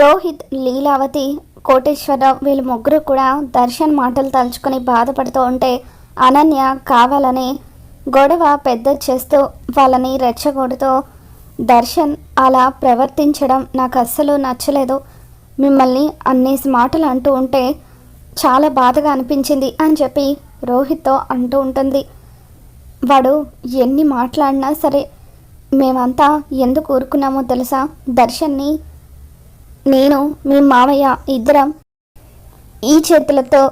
రోహిత్ లీలావతి కోటేశ్వరరావు వీళ్ళు ముగ్గురు కూడా దర్శన్ మాటలు తలుచుకొని బాధపడుతూ ఉంటే అనన్య కావాలని గొడవ పెద్ద చేస్తూ వాళ్ళని రెచ్చగొడుతూ దర్శన్ అలా ప్రవర్తించడం నాకు అస్సలు నచ్చలేదు. మిమ్మల్ని అన్ని మాటలు అంటూ ఉంటే చాలా బాధగా అనిపించింది అని చెప్పి రోహిత్తో అంటూ ఉంటుంది. వాడు ఎన్ని మాట్లాడినా సరే మేమంతా ఎందుకు ఊరుకున్నామో తెలుసా? దర్శన్ని నేను మీ మావయ్య ఇద్దరం ఈ చేతులతో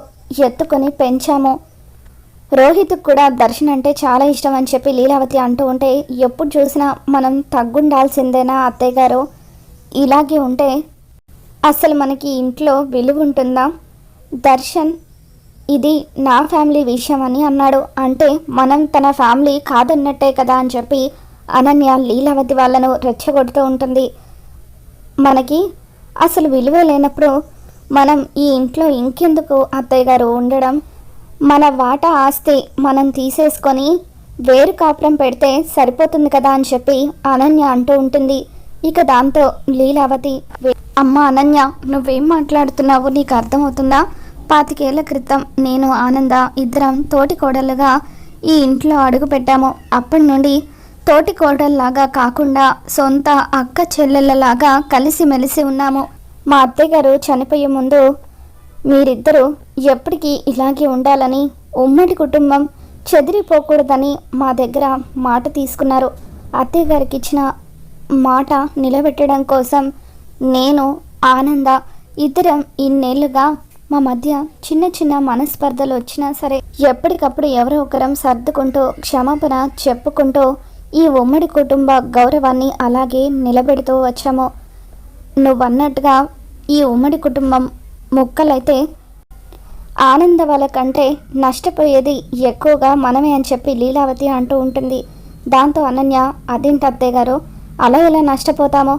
ఎత్తుకొని పెంచాము. రోహిత్ కూడా దర్శన్ అంటే చాలా ఇష్టం అని చెప్పి లీలావతి అంటూ ఉంటే ఎప్పుడు చూసినా మనం తగ్గుండాల్సిందేనా అత్తయ్య గారు? ఇలాగే ఉంటే అసలు మనకి ఇంట్లో విలువ ఉంటుందా దర్శన్ ఇది నా ఫ్యామిలీ విషయం అని అన్నాడు. అంటే మనం తన ఫ్యామిలీ కాదన్నట్టే కదా అని చెప్పి అనన్య లీలావతి వాళ్ళను రెచ్చగొడుతూ ఉంటుంది. మనకి అసలు విలువ లేనప్పుడు మనం ఈ ఇంట్లో ఇంకెందుకు అత్తయ్య గారు ఉండడం? మన వాటా ఆస్తి మనం తీసేసుకొని వేరు కాపురం పెడితే సరిపోతుంది కదా అని చెప్పి అనన్య అంటూ ఉంటుంది. ఇక దాంతో లీలావతి అమ్మ అనన్య నువ్వేం మాట్లాడుతున్నావు? నీకు అర్థమవుతుందా? పాతికేళ్ళ క్రితం నేను ఆనంద ఇద్దరం తోటి కోడలుగా ఈ ఇంట్లో అడుగు పెట్టాము. అప్పటి నుండి తోటి కోడల్లాగా కాకుండా సొంత అక్క చెల్లెళ్ళలాగా కలిసిమెలిసి ఉన్నాము. మా అత్తయ్యగారు చనిపోయే ముందు మీరిద్దరూ ఎప్పటికీ ఇలాగే ఉండాలని ఉమ్మడి కుటుంబం చెదిరిపోకూడదని మా దగ్గర మాట తీసుకున్నారు. అత్తయ్య గారికి ఇచ్చిన మాట నిలబెట్టడం కోసం నేను ఆనంద ఇద్దరం ఇన్నేళ్ళుగా మా మధ్య చిన్న చిన్న మనస్పర్ధలు వచ్చినా సరే ఎప్పటికప్పుడు ఎవరో ఒకరం సర్దుకుంటూ క్షమాపణ చెప్పుకుంటూ ఈ ఉమ్మడి కుటుంబ గౌరవాన్ని అలాగే నిలబెడుతూ వచ్చాము. నువ్వన్నట్టుగా ఈ ఉమ్మడి కుటుంబం ముక్కలైతే ఆనంద వాళ్ళ కంటే నష్టపోయేది ఎక్కువగా మనమే అని చెప్పి లీలావతి అంటూ ఉంటుంది. దాంతో అనన్య అదేంటి అత్తయ్య గారు అలా ఎలా నష్టపోతామో?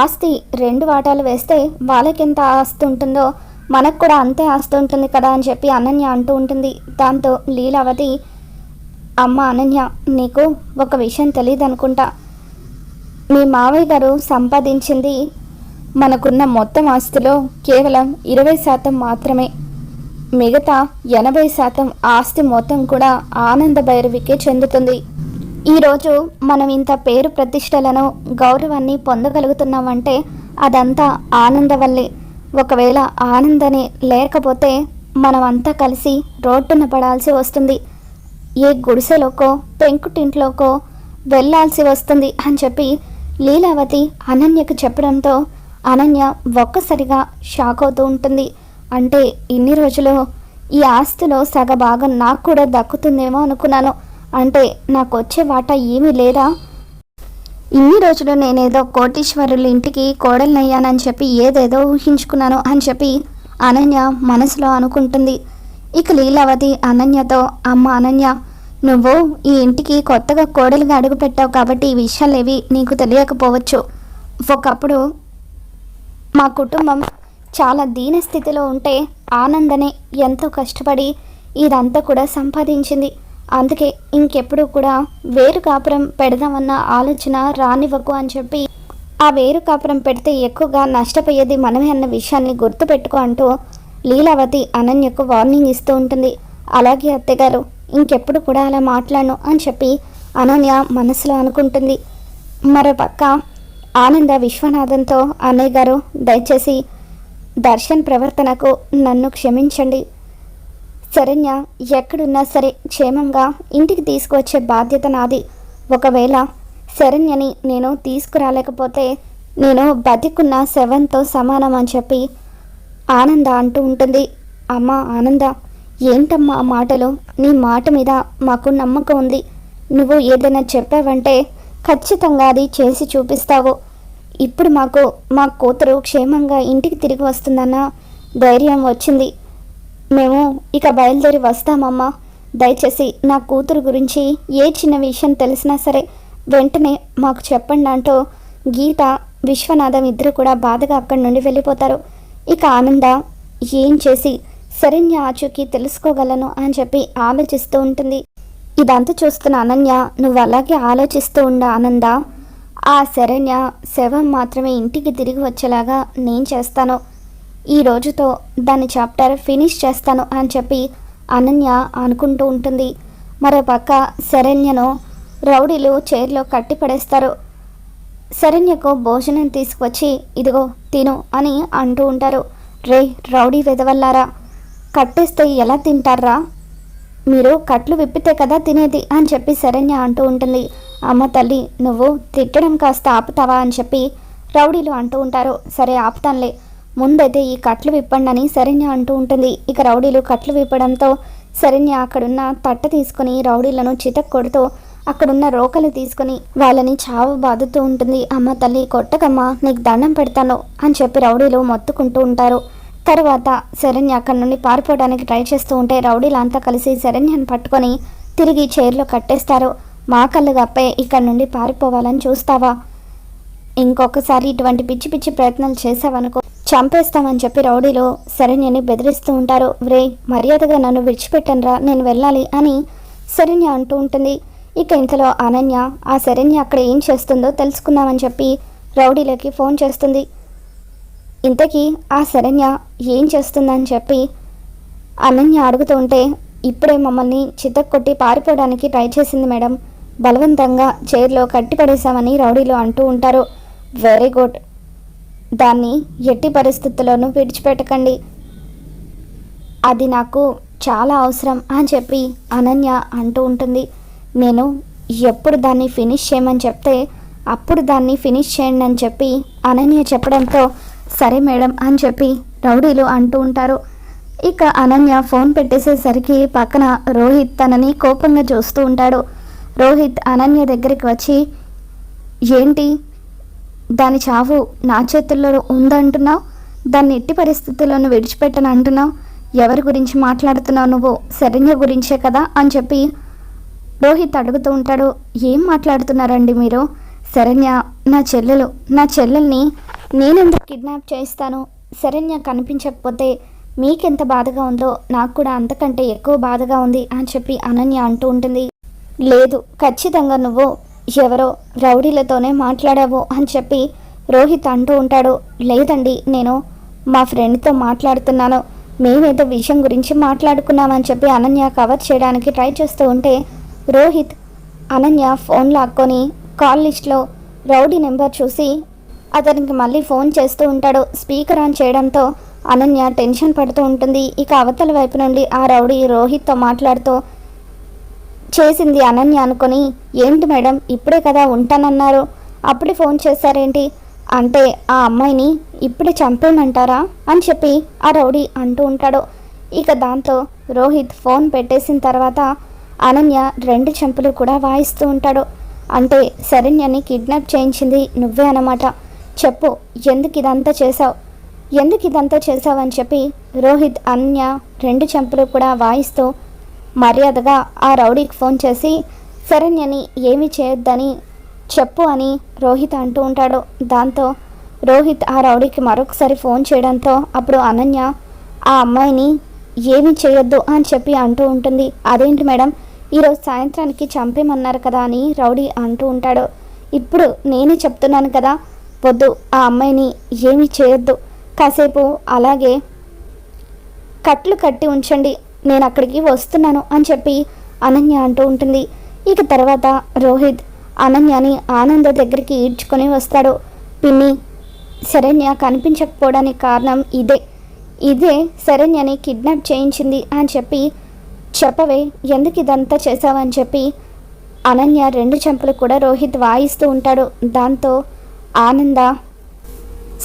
ఆస్తి రెండు వాటాలు వేస్తే వాళ్ళకెంత ఆస్తి ఉంటుందో మనకు కూడా అంతే ఆస్తి ఉంటుంది కదా అని చెప్పి అనన్య అంటూ ఉంటుంది. దాంతో లీలావతి అమ్మ అనన్య నీకు ఒక విషయం తెలియదు అనుకుంటా మీ మావయ్య గారు సంపాదించింది మనకున్న మొత్తం ఆస్తిలో కేవలం ఇరవై శాతం మాత్రమే. మిగతా ఎనభై శాతం ఆస్తి మొత్తం కూడా ఆనంద భైరవికే చెందుతుంది. ఈరోజు మనం ఇంత పేరు ప్రతిష్టలను గౌరవాన్ని పొందగలుగుతున్నామంటే అదంతా ఆనంద వల్లే. ఒకవేళ ఆనందనే లేకపోతే మనమంతా కలిసి రోడ్డున పడాల్సి వస్తుంది. ఏ గుడిసెలోకో పెంకుటింట్లోకో వెళ్ళాల్సి వస్తుంది అని చెప్పి లీలావతి అనన్యకు చెప్పడంతో అనన్య ఒక్కసారిగా షాక్ అవుతూ ఉంటుంది. అంటే ఇన్ని రోజులు ఈ ఆస్తిలో సగ భాగం నాకు కూడా దక్కుతుందేమో అనుకున్నాను. అంటే నాకు వచ్చే వాటా ఏమీ లేదా? ఇన్ని రోజులు నేనేదో కోటీశ్వరుల ఇంటికి కోడలనయ్యానని చెప్పి ఏదేదో ఊహించుకున్నాను అని చెప్పి అనన్య మనసులో అనుకుంటుంది. ఇక లీలావతి అనన్యతో అమ్మ అనన్య నువ్వు ఈ ఇంటికి కొత్తగా కోడలుగా అడుగుపెట్టావు కాబట్టి ఈ విషయాలేవి నీకు తెలియకపోవచ్చు. ఒకప్పుడు మా కుటుంబం చాలా దీన స్థితిలో ఉంటే ఆనందనే ఎంతో కష్టపడి ఇదంతా కూడా సంపాదించింది. అందుకే ఇంకెప్పుడు కూడా వేరు కాపురం పెడదామన్న ఆలోచన రానివ్వకు అని చెప్పి ఆ వేరు కాపురం పెడితే ఎక్కువగా నష్టపోయేది మనమే అన్న విషయాన్ని గుర్తుపెట్టుకో అంటూ లీలావతి అనన్యకు వార్నింగ్ ఇస్తూ ఉంటుంది. అలాగే అత్తగారు ఇంకెప్పుడు కూడా అలా మాట్లాడను అని చెప్పి అనన్య మనసులో అనుకుంటుంది. మరోపక్క ఆనంద విశ్వనాథంతో అన్నయ్య గారు దయచేసి దర్శన్ ప్రవర్తనకు నన్ను క్షమించండి. శరణ్య ఎక్కడున్నా సరే క్షేమంగా ఇంటికి తీసుకువచ్చే బాధ్యత నాది. ఒకవేళ శరణ్యని నేను తీసుకురాలేకపోతే నేను బతికున్న శవంతో సమానం అని చెప్పి ఆనంద అంటూ ఉంటుంది. అమ్మ ఆనంద ఏంటమ్మా ఆ మాటలు? నీ మాట మీద మాకు నమ్మకం ఉంది. నువ్వు ఏదైనా చెప్పావంటే ఖచ్చితంగా అది చేసి చూపిస్తావు. ఇప్పుడు మాకు మా కూతురు క్షేమంగా ఇంటికి తిరిగి వస్తుందన్న ధైర్యం వచ్చింది. మేము ఇక బయలుదేరి వస్తామమ్మా. దయచేసి నా కూతురు గురించి ఏ చిన్న విషయం తెలిసినా సరే వెంటనే మాకు చెప్పండి అంటూ గీత విశ్వనాథం ఇద్దరు కూడా బాధగా అక్కడి నుండి వెళ్ళిపోతారు. ఇక ఆనంద ఏం చేసి శరణ్య ఆచూకీ తెలుసుకోగలను అని చెప్పి ఆలోచిస్తూ ఉంటుంది. ఇదంతా చూస్తున్న అనన్య నువ్వు అలాగే ఆలోచిస్తూ ఉండ ఆనంద. ఆ శరణ్య శవం మాత్రమే ఇంటికి తిరిగి వచ్చేలాగా నేను చేస్తాను. ఈ రోజుతో దాని చాప్టర్ ఫినిష్ చేస్తాను అని చెప్పి అనన్య అనుకుంటూ ఉంటుంది. మరో పక్క శరణ్యను రౌడీలు చైర్లో కట్టి పడేస్తారు. శరణ్యకు భోజనం తీసుకొచ్చి ఇదిగో తిను అని అంటూ ఉంటారు. రే రౌడీ వెదవల్లారా కట్టేస్తే ఎలా తింటారా మీరు కట్లు విప్పితే కదా తినేది అని చెప్పి శరణ్య అంటూ ఉంటుంది. అమ్మ తల్లి నువ్వు తిట్టడం కాస్త ఆపుతావా అని చెప్పి రౌడీలు అంటూ ఉంటారు. సరే ఆపుతానులే. ముందైతే ఈ కట్లు విప్పండి అని శరణ్య అంటూ ఉంటుంది. ఇక రౌడీలు కట్లు విప్పడంతో శరణ్య అక్కడున్న తట్ట తీసుకుని రౌడీలను చితక్ కొడుతూ అక్కడున్న రోకలు తీసుకుని వాళ్ళని చావు బాదుతూ ఉంటుంది. అమ్మ తల్లి కొట్టకమ్మా నీకు దండం పెడతాను అని చెప్పి రౌడీలు మొత్తుకుంటూ ఉంటారు. తర్వాత శరణ్య అక్కడి నుండి పారిపోవడానికి ట్రై చేస్తూ ఉంటే రౌడీలంతా కలిసి శరణ్యను పట్టుకొని తిరిగి చైర్లో కట్టేస్తారు. మా కళ్ళు గప్పే ఇక్కడి నుండి పారిపోవాలని చూస్తావా? ఇంకొకసారి ఇటువంటి పిచ్చి పిచ్చి ప్రయత్నాలు చేసావనుకో చంపేస్తామని చెప్పి రౌడీలు శరణ్యని బెదిరిస్తూ ఉంటారు. వ్రే మర్యాదగా నన్ను విడిచిపెట్టనరా నేను వెళ్ళాలి అని శరణ్య అంటూ ఉంటుంది. ఇక ఇంతలో అనన్య ఆ శరణ్య అక్కడ ఏం చేస్తుందో తెలుసుకుందామని చెప్పి రౌడీలకి ఫోన్ చేస్తుంది. ఇంతకీ ఆ శరణ్య ఏం చేస్తుందని చెప్పి అనన్య అడుగుతూ ఉంటే ఇప్పుడే మమ్మల్ని చితక్కొట్టి పారిపోవడానికి ట్రై చేసింది మేడం. బలవంతంగా చైర్లో కట్టిపడేశామని రౌడీలు అంటూ ఉంటారు. Very good. దాన్ని ఎట్టి పరిస్థితుల్లోనూ విడిచిపెట్టకండి. అది నాకు చాలా అవసరం అని చెప్పి అనన్య అంటూ ఉంటుంది. నేను ఎప్పుడు దాన్ని ఫినిష్ చేయమని చెప్తే అప్పుడు దాన్ని ఫినిష్ చేయండి అని చెప్పి అనన్య చెప్పడంతో సరే మేడం అని చెప్పి రౌడీలు అంటూ ఉంటారు. ఇక అనన్య ఫోన్ పెట్టేసేసరికి పక్కన రోహిత్ తనని కోపంగా చూస్తూ ఉంటాడు. రోహిత్ అనన్య దగ్గరికి వచ్చి ఏంటి? దాని చావు నా చేతుల్లో ఉందంటున్నావు? దాన్ని ఎట్టి పరిస్థితుల్లోనూ విడిచిపెట్టను అంటున్నావు ఎవరి గురించి మాట్లాడుతున్నావు నువ్వు? శరణ్య గురించే కదా? అని చెప్పి రోహిత్ అడుగుతూ ఉంటాడు ఏం మాట్లాడుతున్నారండి మీరు? శరణ్య నా చెల్లెలు నా చెల్లెల్ని నేనెందుకు కిడ్నాప్ చేస్తాను శరణ్య కనిపించకపోతే మీకెంత బాధగా ఉందో నాకు కూడా అంతకంటే ఎక్కువ బాధగా ఉంది అని చెప్పి అనన్య అంటూ ఉంటుంది. లేదు ఖచ్చితంగా నువ్వు ఎవరో రౌడీలతోనే మాట్లాడావు అని చెప్పి రోహిత్ అంటూ ఉంటాడు. లేదండి నేను మా ఫ్రెండ్తో మాట్లాడుతున్నాను. మేమేదో విషయం గురించి మాట్లాడుకున్నామని చెప్పి అనన్య కవర్ చేయడానికి ట్రై చేస్తూ ఉంటే రోహిత్ అనన్య ఫోన్ లాక్కొని కాల్ లిస్ట్లో రౌడీ నెంబర్ చూసి అతనికి మళ్ళీ ఫోన్ చేస్తూ ఉంటాడు. స్పీకర్ ఆన్ చేయడంతో అనన్య టెన్షన్ పడుతూ ఉంటుంది. ఇక అవతల వైపు నుండి ఆ రౌడీ రోహిత్తో మాట్లాడుతూ చేసింది అనన్య అనుకొని ఏంటి మేడం ఇప్పుడే కదా ఉంటానన్నారు. అప్పుడే ఫోన్ చేశారేంటి? అంటే ఆ అమ్మాయిని ఇప్పుడే చంపేయమంటారా? అని చెప్పి ఆ రౌడీ అంటూ ఉంటాడు. ఇక దాంతో రోహిత్ ఫోన్ పెట్టేసిన తర్వాత అనన్య రెండు చెంపులు కూడా వాయిస్తూ ఉంటాడు. అంటే శరణ్యని కిడ్నాప్ చేయించింది నువ్వే అనమాట చెప్పు ఎందుకు ఇదంతా చేసావు ఎందుకు ఇదంతా చేసావని చెప్పి రోహిత్ అనన్య రెండు చెంపులు కూడా వాయిస్తూ మర్యాదగా ఆ రౌడీకి ఫోన్ చేసి శరణ్యని ఏమి చేయొద్దని చెప్పు అని రోహిత్ అంటూ ఉంటాడు. దాంతో రోహిత్ ఆ రౌడీకి మరొకసారి ఫోన్ చేయడంతో అప్పుడు అనన్య ఆ అమ్మాయిని ఏమి చేయొద్దు అని చెప్పి అంటూ ఉంటుంది. అదేంటి మేడం? ఈరోజు సాయంత్రానికి చంపేమన్నారు కదా అని రౌడీ అంటూ ఉంటాడు. ఇప్పుడు నేనే చెప్తున్నాను కదా వద్దు ఆ అమ్మాయిని ఏమీ చేయొద్దు. కాసేపు అలాగే కట్లు కట్టి ఉంచండి నేను అక్కడికి వస్తున్నాను అని చెప్పి అనన్య అంటూ ఉంటుంది. ఇక తర్వాత రోహిత్ అనన్యని ఆనంద దగ్గరికి ఈడ్చుకొని వస్తాడు. పిన్ని శరణ్య కనిపించకపోవడానికి కారణం ఇదే. ఇదే శరణ్యని కిడ్నాప్ చేయించింది అని చెప్పి చెప్పవే ఎందుకు ఇదంతా చేసావని చెప్పి అనన్య రెండు చెంపలు కూడా రోహిత్ వాయిస్తూ ఉంటాడు. దాంతో ఆనంద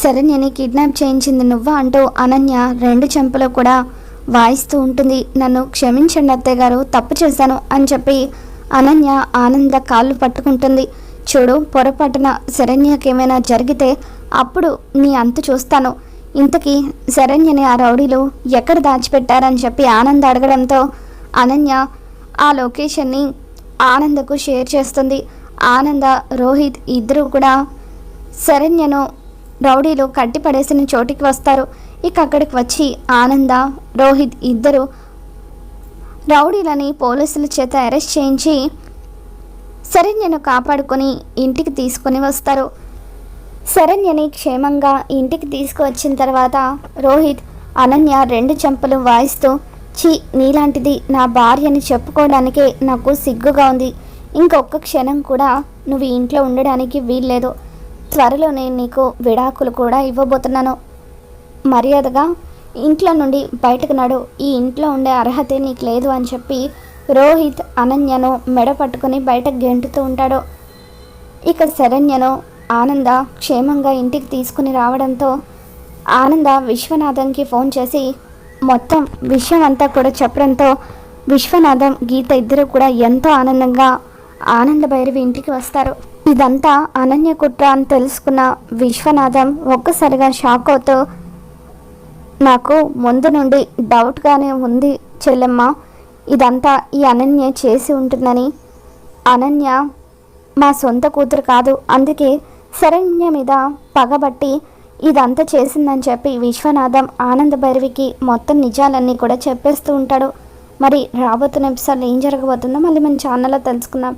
శరణ్యని కిడ్నాప్ చేయించింది నువ్వా? అంటూ అనన్య రెండు చెంపలు కూడా వాయిస్తూ ఉంటుంది. నన్ను క్షమించండి అత్తయ్య గారు తప్పు చేశాను అని చెప్పి అనన్య ఆనంద కాళ్ళు పట్టుకుంటుంది. చూడు పొరపాటున శరణ్యకేమైనా జరిగితే అప్పుడు నీ అంతు చూస్తాను. ఇంతకీ శరణ్యని ఆ రౌడీలు ఎక్కడ దాచిపెట్టారని చెప్పి ఆనంద్ అడగడంతో అనన్య ఆ లొకేషన్ని ఆనందకు షేర్ చేస్తుంది. ఆనంద రోహిత్ ఇద్దరు కూడా శరణ్యను రౌడీలు కట్టిపడేసిన చోటికి వస్తారు. ఇక అక్కడికి వచ్చి ఆనంద రోహిత్ ఇద్దరు రౌడీలని పోలీసుల చేత అరెస్ట్ చేయించి శరణ్యను కాపాడుకొని ఇంటికి తీసుకొని వస్తారు. శరణ్యని క్షేమంగా ఇంటికి తీసుకువచ్చిన తర్వాత రోహిత్ అనన్య రెండు చెంపలు వాయిస్తూ ఛీ నీలాంటిది నా భార్యని చెప్పుకోవడానికే నాకు సిగ్గుగా ఉంది. ఇంకొక క్షణం కూడా నువ్వు ఇంట్లో ఉండడానికి వీల్లేదు. నేను నీకు విడాకులు కూడా ఇవ్వబోతున్నాను. మర్యాదగా ఇంట్లో నుండి బయటకు నడు. ఈ ఇంట్లో ఉండే అర్హతే నీకు లేదు అని చెప్పి రోహిత్ అనన్యను మెడ పట్టుకొని బయటకు గెంటుతూ ఉంటాడు. ఇక శరణ్యను ఆనంద క్షేమంగా ఇంటికి తీసుకుని రావడంతో ఆనంద విశ్వనాథన్కి ఫోన్ చేసి మొత్తం విషయం అంతా కూడా చెప్పడంతో విశ్వనాథం గీత ఇద్దరు కూడా ఎంతో ఆనందంగా ఆనంద భైరవి ఇంటికి వస్తారు. ఇదంతా అనన్య కుట్ర అని తెలుసుకున్న విశ్వనాథం ఒక్కసారిగా షాక్ అవుతూ నాకు ముందు నుండి డౌట్గానే ఉంది చెల్లెమ్మ. ఇదంతా ఈ అనన్య చేసి ఉంటుందని. అనన్య మా సొంత కూతురు కాదు. అందుకే శరణ్య మీద పగబట్టి ఇదంతా చేసిందని చెప్పి విశ్వనాథం ఆనంద భైరవికి మొత్తం నిజాలన్నీ కూడా చెప్పేస్తూ ఉంటాడు. మరి రాబోతున్న ఎపిసోడ్లో ఏం జరగబోతుందో మళ్ళీ మన ఛానల్లో తెలుసుకుందాం.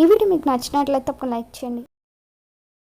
ఈ వీడియో మీకు నచ్చినట్లయితే ఒక లైక్ చేయండి.